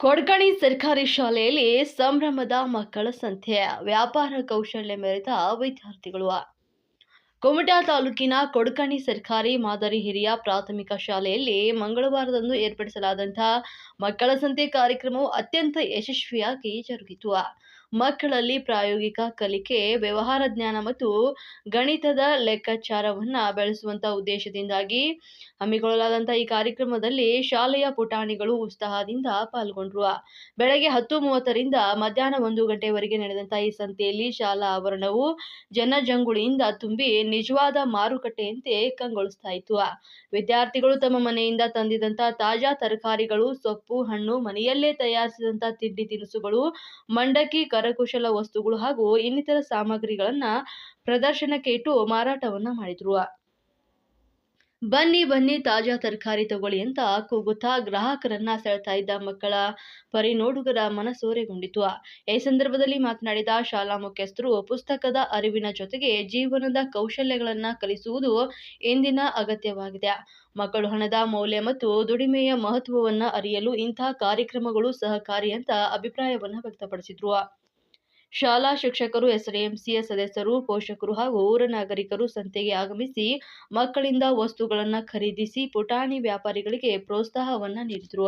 ಕೊಡ್ಕಣಿ ಸರ್ಕಾರಿ ಶಾಲೆಯಲ್ಲಿ ಸಂಭ್ರಮದ ಮಕ್ಕಳ ಸಂತೆ ವ್ಯಾಪಾರ ಕೌಶಲ್ಯ ಮೆರೆದ ವಿದ್ಯಾರ್ಥಿಗಳು. ಕುಮಟಾ ತಾಲೂಕಿನ ಕೊಡ್ಕಣಿ ಸರ್ಕಾರಿ ಮಾದರಿ ಹಿರಿಯ ಪ್ರಾಥಮಿಕ ಶಾಲೆಯಲ್ಲಿ ಮಂಗಳವಾರದಂದು ಏರ್ಪಡಿಸಲಾದಂತಹ ಮಕ್ಕಳ ಸಂತೆ ಕಾರ್ಯಕ್ರಮವು ಅತ್ಯಂತ ಯಶಸ್ವಿಯಾಗಿ ಜರುಗಿತು. ಮಕ್ಕಳಲ್ಲಿ ಪ್ರಾಯೋಗಿಕ ಕಲಿಕೆ, ವ್ಯವಹಾರ ಜ್ಞಾನ ಮತ್ತು ಗಣಿತದ ಲೆಕ್ಕಾಚಾರವನ್ನು ಬೆಳೆಸುವಂಥ ಉದ್ದೇಶದಿಂದಾಗಿ ಹಮ್ಮಿಕೊಳ್ಳಲಾದಂಥ ಈ ಕಾರ್ಯಕ್ರಮದಲ್ಲಿ ಶಾಲೆಯ ಪುಟಾಣಿಗಳು ಉತ್ಸಾಹದಿಂದ ಪಾಲ್ಗೊಂಡ್ರು. ಬೆಳಗ್ಗೆ ಹತ್ತು ಮೂವತ್ತರಿಂದ ಮಧ್ಯಾಹ್ನ ಒಂದು ಗಂಟೆವರೆಗೆ ನಡೆದಂಥ ಈ ಸಂತೆಯಲ್ಲಿ ಶಾಲಾ ಆವರಣವು ಜನಜಂಗುಳಿಯಿಂದ ತುಂಬಿ ನಿಜವಾದ ಮಾರುಕಟ್ಟೆಯಂತೆ ಕಂಗೊಳಿಸ್ತಾ ಇತ್ತು. ವಿದ್ಯಾರ್ಥಿಗಳು ತಮ್ಮ ಮನೆಯಿಂದ ತಂದಿದಂತ ತಾಜಾ ತರಕಾರಿಗಳು, ಸೊಪ್ಪು, ಹಣ್ಣು, ಮನೆಯಲ್ಲೇ ತಯಾರಿಸಿದಂತ ತಿಂಡಿ ತಿನಿಸುಗಳು, ಮಂಡಕ್ಕಿ ಕರಕುಶಲ ವಸ್ತುಗಳು ಹಾಗೂ ಇನ್ನಿತರ ಸಾಮಗ್ರಿಗಳನ್ನ ಪ್ರದರ್ಶನಕ್ಕೆ ಇಟ್ಟು ಮಾರಾಟವನ್ನ ಮಾಡಿದ್ರು. ಬನ್ನಿ ಬನ್ನಿ, ತಾಜಾ ತರಕಾರಿ ತಗೊಳ್ಳಿ ಅಂತ ಕೂಗುತ್ತಾ ಗ್ರಾಹಕರನ್ನ ಸೆಳೆತಾ ಇದ್ದ ಮಕ್ಕಳ ಪರಿ ನೋಡುಗರ ಮನಸೂರೆಗೊಂಡಿತು ಈ ಸಂದರ್ಭದಲ್ಲಿ ಮಾತನಾಡಿದ ಶಾಲಾ ಮುಖ್ಯಸ್ಥರು, ಪುಸ್ತಕದ ಅರಿವಿನ ಜೊತೆಗೆ ಜೀವನದ ಕೌಶಲ್ಯಗಳನ್ನ ಕಲಿಸುವುದು ಇಂದಿನ ಅಗತ್ಯವಾಗಿದೆ. ಮಕ್ಕಳು ಹಣದ ಮೌಲ್ಯ ಮತ್ತು ದುಡಿಮೆಯ ಮಹತ್ವವನ್ನ ಅರಿಯಲು ಇಂತಹ ಕಾರ್ಯಕ್ರಮಗಳು ಸಹಕಾರಿ ಅಂತ ಅಭಿಪ್ರಾಯವನ್ನ ವ್ಯಕ್ತಪಡಿಸಿದ್ರು. ಶಾಲಾ ಶಿಕ್ಷಕರು ಎಸ್ಡಿಎಂಸಿಯ ಸದಸ್ಯರು, ಪೋಷಕರು ಹಾಗೂ ಊರ ನಾಗರಿಕರು ಸಂತೆಗೆ ಆಗಮಿಸಿ ಮಕ್ಕಳಿಂದ ವಸ್ತುಗಳನ್ನು ಖರೀದಿಸಿ ಪುಟಾಣಿ ವ್ಯಾಪಾರಿಗಳಿಗೆ ಪ್ರೋತ್ಸಾಹವನ್ನ ನೀಡಿದರು.